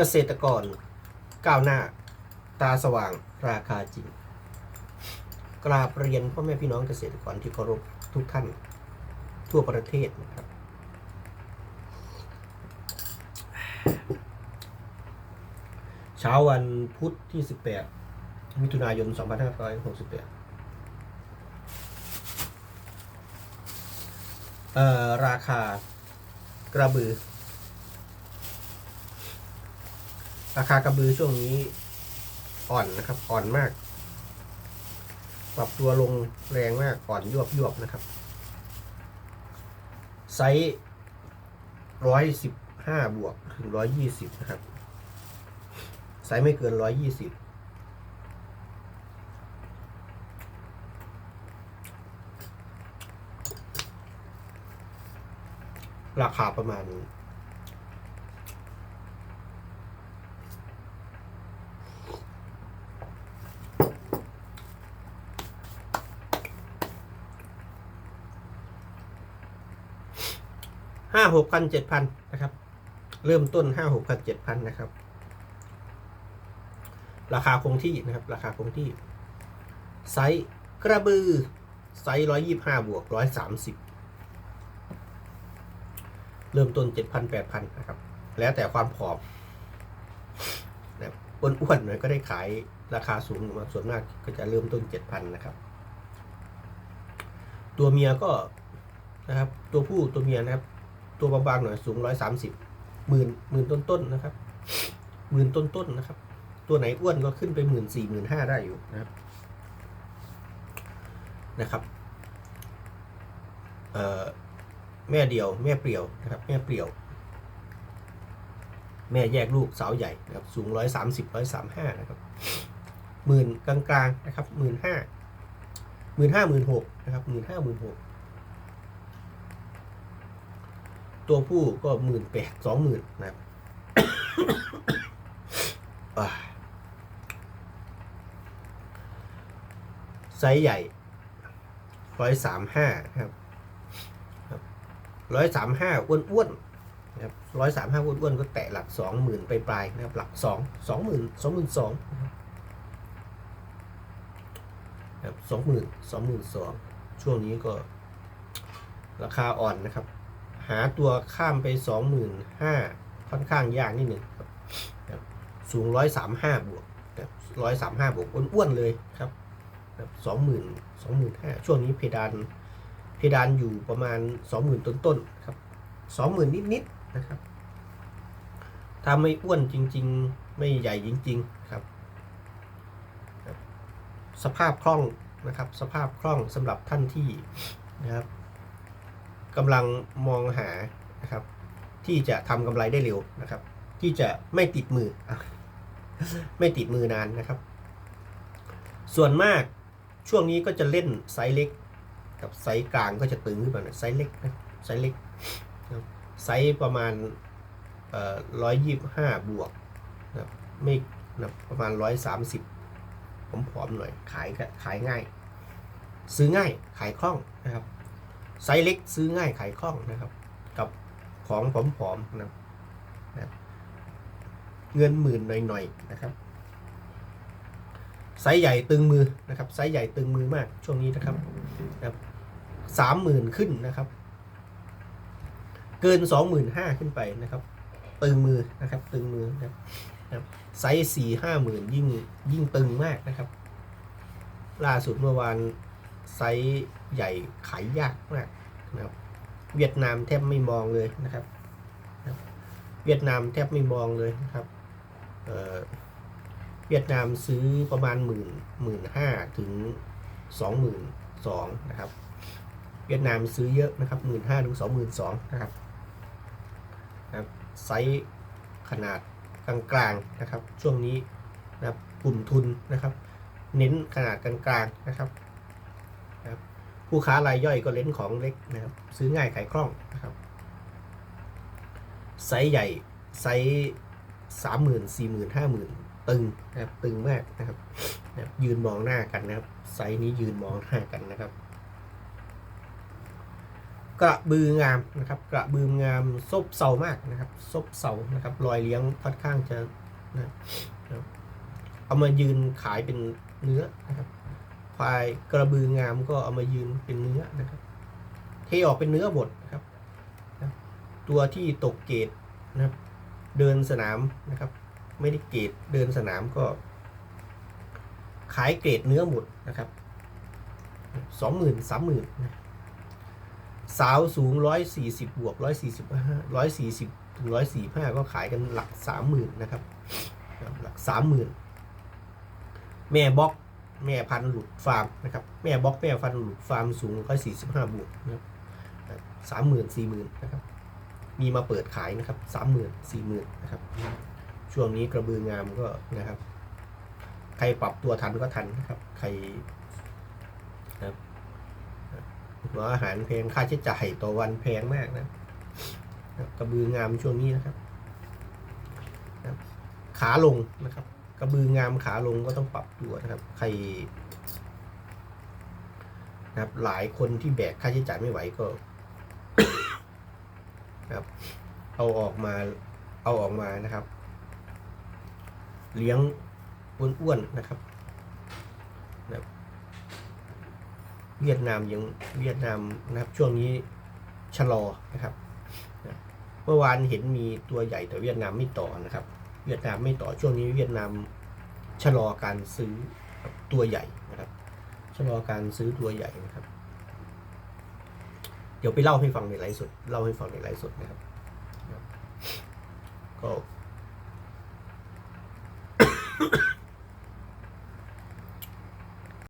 เกษตรกรก้าวหน้า ตาสว่างราคาจริง กราบเรียนพ่อแม่พี่น้องเกษตรกรที่เคารพทุกท่านทั่วประเทศนะครับ เช้าวันพุธที่ 18 มิถุนายน 2568เอ่อราคากระบือ ราคากระบือช่วงนี้อ่อนนะครับ อ่อนมาก ปรับตัวลงแรงมาก อ่อนยวบยวบนะครับ ไซส์ร้อยสิบห้าบวกถึงร้อยยี่สิบนะครับ ไซส์ไม่เกินร้อยยี่สิบราคาประมาณ ห้าหกพันเจ็ดพันนะครับ เริ่มต้นห้าหกพันเจ็ดพันนะครับ ราคาคงที่นะครับ ราคาคงที่ ไซส์กระบือ ไซส์ร้อยยี่ห้าบวกร้อยสามสิบเริ่มต้นเจ็ดพันแปดพันนะครับ แล้วแต่ความผอมนะอ้วนๆหน่อยก็ได้ขายราคาสูงมาส่วนมากก็จะเริ่มต้นเจ็ดพันนะครับ ตัวเมียก็นะครับ ตัวผู้ตัวเมียนะครับ ตัวบางๆหน่อยสูงร้อยสามสิบหมื่นหมื่นต้นๆนนะครับหมื่นต้นๆนนะครับ ตัวไหนอ้วนก็ขึ้นไปหมื่นสี่หมื่นห้าได้อยู่นะครับนะครับเอ่อแม่เดียว แม่เปลี่ยวนะครับ แม่เปลี่ยว แม่แยกลูกสาวใหญ่นะครับ สูงร้อยสามสิบร้อยสามห้านะครับหมื่นกลางๆนะครับหมื่นห้าหมื่นห้าหมื่นหกนะครับหมื่นห้าหมื่นหก ตัวผู้ก็หมื่นแปดสองหมื่นนะครับไซส์ใหญ่ร้อยสามห้าครับร้อยสามห้าอ้วนๆนะครับร้อยสามห้าอ้วนๆก็แตะหลักสองหมื่นไปปลายนะครับ หลักสองสองหมื่นสองหมื่นสองนะครับสองหมื่นสองหมื่นสองช่วงนี้ก็ราคาอ่อนนะครับ หาตัวข้ามไปสองหมื่นห้าค่อนข้างยากนิดหนึ่งครับสูงร้อยสามห้าบวกร้อยสามห้าบวกอ้วนๆเลยครับสองหมื่นสองหมื่นห้าช่วงนี้เพดานเพดานอยู่ประมาณสองหมื่นต้นๆครับสองหมื่นนิดๆนะครับถ้าไม่อ้วนจริง ๆ ไม่ใหญ่จริง ๆ ครับ สภาพคล่องนะครับ สภาพคล่องสำหรับท่านที่นะครับ กำลังมองหานะครับ ที่จะทำกำไรได้เร็วนะครับ ที่จะไม่ติดมือ ไม่ติดมือนานนะครับ ส่วนมากช่วงนี้ก็จะเล่นไซส์เล็ก กับไซส์กลางก็จะตึงขึ้นมาไซส์เล็กนะไซส์เล็กนะไซส์ประมาณร้อยยี่สิบห้าบวกนะครับไม่นะประมาณร้อยสามสิบผมผอมๆหน่อยขายก็ขายง่าย ซื้อง่ายขายคล่องนะครับ ไซส์เล็กซื้อง่ายขายคล่องนะครับ กับของผอมๆนะนะเงินหมื่นหน่อยๆนะครับไซส์ใหญ่ตึงมือนะครับไซส์ใหญ่ตึงมือมากช่วงนี้นะครับนะสามหมื่นขึ้นนะครับ เกินสองหมื่นห้าขึ้นไปนะครับ ตึงมือนะครับ ตึงมือนะครับนะครับไซส์สี่ห้าหมื่นยิ่งยิ่งตึงมากนะครับ ล่าสุดเมื่อวาน ไซส์ใหญ่ขายยากมากนะครับเวียดนามแทบไม่มองเลยนะครับ เวียดนามแทบไม่มองเลยนะครับเอ่อเวียดนามซื้อประมาณหมื่นหมื่นห้าถึงสองหมื่นสองนะครับ เวียดนามซื้อเยอะนะครับหมื่นห้าถึงสองหมื่นสองนะครับนะไซส์ขนาดกลางๆนะครับ ช่วงนี้นะครับกลุ่มทุนนะครับ เน้นขนาดกลางๆนะครับ ผู้ค้ารายย่อยก็เล่นของเล็กนะครับ ซื้อง่ายขายคล่องนะครับไซส์ใหญ่ไซส์สามหมื่นสี่หมื่นห้าหมื่นตึงนะครับตึงมากนะครับนะยืนมองหน้ากันนะครับ ไซส์นี้ยืนมองหน้ากันนะครับ กระบืองามนะครับ กระบืองามซบเซามากนะครับซบเซานะครับ รอยเลี้ยงค่อนข้างจะนะเอามายืนขายเป็นเนื้อนะครับ ควายกระบืองามก็เอามายืนเป็นเนื้อนะครับเทออกเป็นเนื้อหมดนะครับนะตัวที่ตกเกรดนะครับ เดินสนามนะครับ ไม่ได้เกรดเดินสนามก็ ขายเกรดเนื้อหมดนะครับสองหมื่นสามหมื่นนะสาวสูงร้อยสี่สิบบวกร้อยสี่สิบห้าร้อยสี่สิบถึงร้อยสี่ห้าก็ขายกันหลักสามหมื่นนะครับ หลักสามหมื่นแม่บล็อก แม่พันธุ์หลุดฟาร์มนะครับ แม่บล็อกแม่พันธุ์หลุดฟาร์มสูงร้อยสี่สิบห้าบวกนะครับสามหมื่นสี่หมื่นนะครับ มีมาเปิดขายนะครับสามหมื่นสี่หมื่นนะครับ ช่วงนี้กระบืองามก็นะครับ ใครปรับตัวทันก็ทันนะครับ ใครนะครับหัวอาหารแพงค่าใช้จ่ายต่อวันแพงมากนะกระบืองามช่วงนี้นะครับ ขาลงนะครับ กระบืองามขาลงก็ต้องปรับตัวนะครับ ใครนะครับ หลายคนที่แบกค่าใช้จ่ายไม่ไหวก็นะครับ เอาออกมาเอาออกมานะครับ เลี้ยงอ้วนๆนะครับนะเวียดนามยังเวียดนามนะครับ ช่วงนี้ชะลอนะครับเมื่อวานเห็นมีตัวใหญ่แต่เวียดนามไม่ต่อนะครับ เวียดนามไม่ต่อช่วงนี้เวียดนามชะลอการซื้อตัวใหญ่นะครับชะลอการซื้อตัวใหญ่นะครับ เดี๋ยวไปเล่าให้ฟังในไลฟ์สดเล่าให้ฟังในไลฟ์สดนะครับนะครับก็